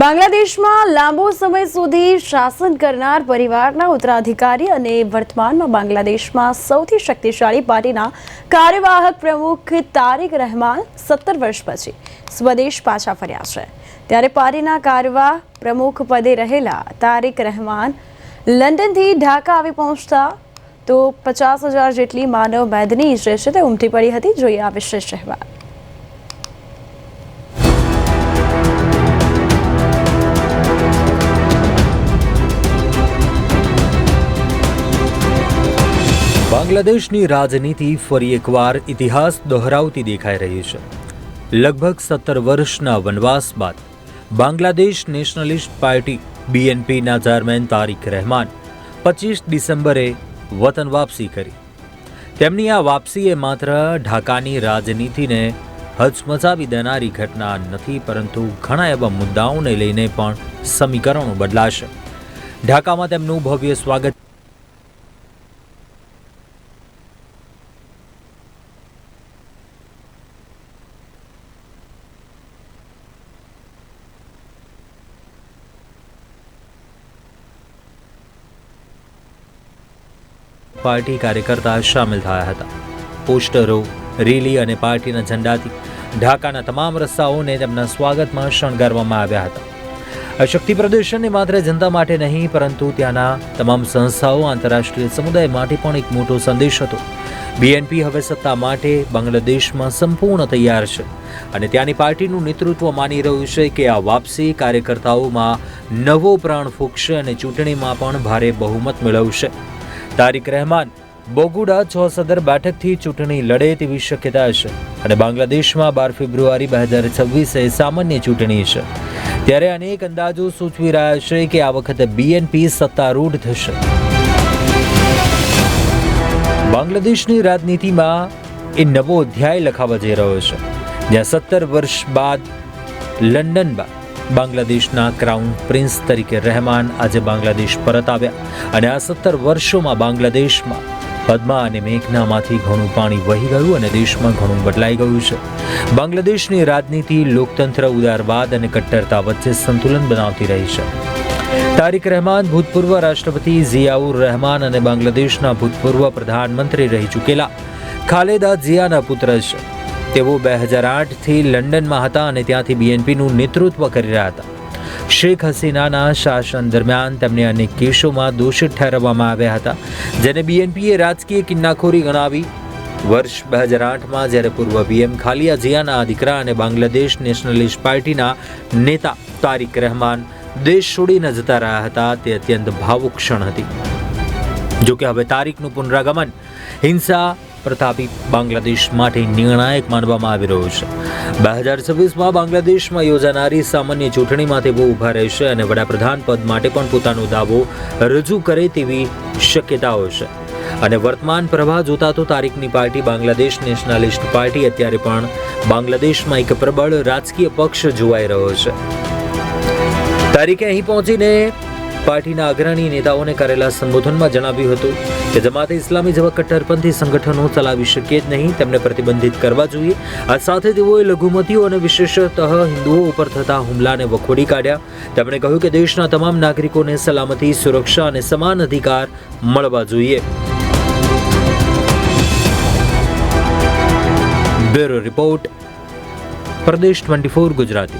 બાંગ્લાદેશમાં લાંબો સમય સુધી શાસન કરનાર પરિવારના ઉત્તરાધિકારી અને વર્તમાનમાં બાંગ્લાદેશમાં સૌથી શક્તિશાળી પાર્ટીના કાર્યવાહક પ્રમુખ તારિક રહેમાન સત્તર વર્ષ પછી સ્વદેશ પાછા ફર્યા છે. ત્યારે પાર્ટીના કાર્યવાહ પ્રમુખ પદે રહેલા તારિક રહેમાન લંડનથી ઢાકા આવી પહોંચતા તો પચાસ હજાર જેટલી માનવ મેદની જે છે તે ઉમટી પડી હતી. જોઈએ આ વિશેષ અહેવાલ. બાંગ્લાદેશની રાજનીતિ ફરી એકવાર ઇતિહાસ દોહરાવતી દેખાઈ રહી છે. લગભગ સત્તર વર્ષના વનવાસ બાદ બાંગ્લાદેશ નેશનલિસ્ટ પાર્ટી બીએનપીના ચેરમેન તારિક રહેમાન પચીસ ડિસેમ્બરે વતન વાપસી કરી. તેમની આ વાપસીએ માત્ર ઢાકાની રાજનીતિને હચમચાવી દેનારી ઘટના નથી, પરંતુ ઘણા એવા મુદ્દાઓને લઈને પણ સમીકરણો બદલાશે. ઢાકામાં તેમનું ભવ્ય સ્વાગત પાર્ટી કાર્યકર્તા સામેલ થયા હતા. પોસ્ટરો, રેલી અને પાર્ટીના ઝંડાથી ઢાકાના તમામ રસ્તાઓને તેમના સ્વાગતમાં શણગારવામાં આવ્યા હતા. આ શક્તિ પ્રદર્શનને માત્ર જનતા માટે નહીં, પરંતુ ત્યાંના તમામ સંસ્થાઓ, આંતરરાષ્ટ્રીય સમુદાય માટે પણ એક મોટો સંદેશ હતો. બીએનપી હવે સત્તા માટે બાંગ્લાદેશમાં સંપૂર્ણ તૈયાર છે અને ત્યાંની પાર્ટીનું નેતૃત્વ માની રહ્યું છે કે આ વાપસી કાર્યકર્તાઓમાં નવો પ્રાણ ફૂંકશે અને ચૂંટણીમાં પણ ભારે બહુમત મેળવશે. તારિક રહેમાન. બોગુડા છ સદર બેઠકથી ચૂંટણી લડે તેવી શક્યતા છે અને બાંગ્લાદેશમાં બાર ફેબ્રુઆરી બે હજાર છવ્વીસે સામાન્ય ચૂંટણી છે. ત્યારે અનેક અંદાજો સૂચવી રહ્યા છે કે આ વખતે બીએનપી સત્તારૂઢ થશે. બાંગ્લાદેશની રાજનીતિમાં એ નવો અધ્યાય લખાવા જઈ રહ્યો છે. જ્યાં સત્તર વર્ષ બાદ લંડનમાં બાંગ્લાદેશના ક્રાઉન પ્રિન્સ તરીકે રહેમાન આજે બાંગ્લાદેશ પરત આવ્યા અને આ સત્તર વર્ષોમાં બાંગ્લાદેશમાં પદ્મા અને મેઘનામાંથી ઘણું પાણી વહી ગયું અને દેશમાં ઘણું બદલાઈ ગયું છે. બાંગ્લાદેશની રાજનીતિ લોકતંત્ર ઉદારવાદ અને કટ્ટરતા વચ્ચે સંતુલન બનાવતી રહી છે. તારિક રહેમાન ભૂતપૂર્વ રાષ્ટ્રપતિ ઝિયાઉર રહેમાન અને બાંગ્લાદેશના ભૂતપૂર્વ પ્રધાનમંત્રી રહી ચૂકેલા. ખાલેદા જિયાના પુત્ર છે. તેઓ બે હજાર આઠથી લંડનમાં હતા અને ત્યાંથી બીએનપીનું નેતૃત્વ કરી રહ્યા હતા. શેખ હસીનાના શાસન દરમિયાન તેમને અનેક કેસોમાં દોષિત ઠેરવવામાં આવ્યા હતા, જેને બીએનપીએ રાજકીય કિન્નાખોરી ગણાવી. વર્ષ બે હજાર આઠમાં જ્યારે પૂર્વ પીએમ ખાલિયા જિયાના દીકરા અને બાંગ્લાદેશ નેશનલિસ્ટ પાર્ટીના નેતા તારિક રહેમાન દેશ છોડીને જતા રહ્યા હતા, તે અત્યંત ભાવુક ક્ષણ હતી. જોકે હવે તારીખનું પુનરાગમન હિંસા પ્રતાપિત બાંગ્લાદેશ માટે નિર્ણાયક માનવામાં આવી રહ્યું છે. બે હજાર છવ્વીસમાં બાંગ્લાદેશમાં યોજાનારી સામાન્ય ચૂંટણીમાં તેઓ ઊભા રહેશે અને વડાપ્રધાન પદ માટે પણ પોતાનો દાવો રજૂ કરે તેવી શક્યતાઓ છે. અને વર્તમાન પ્રવાહ જોતા તો તારીખની પાર્ટી બાંગ્લાદેશ નેશનલિસ્ટ પાર્ટી અત્યારે પણ બાંગ્લાદેશમાં એક પ્રબળ રાજકીય પક્ષ જોવાઈ રહ્યો છે. તારીખે અહીં પહોંચીને પાર્ટીના અગ્રણી નેતાઓને કરેલા સંબોધનમાં જણાવ્યું હતું કે જમાતે ઇસ્લામી જેવા કટ્ટરપંથી સંગઠનો ચલાવી શકીએ જ નહીં, તેમને પ્રતિબંધિત કરવા જોઈએ. આ સાથે તેઓએ લઘુમતીઓ અને વિશેષતઃ હિન્દુઓ ઉપર થતા હુમલાને વખોડી કાઢ્યા. તેમણે કહ્યું કે દેશના તમામ નાગરિકોને સલામતી, સુરક્ષા અને સમાન અધિકાર મળવા જોઈએ. Bureau report, Pradesh twenty four Gujarati.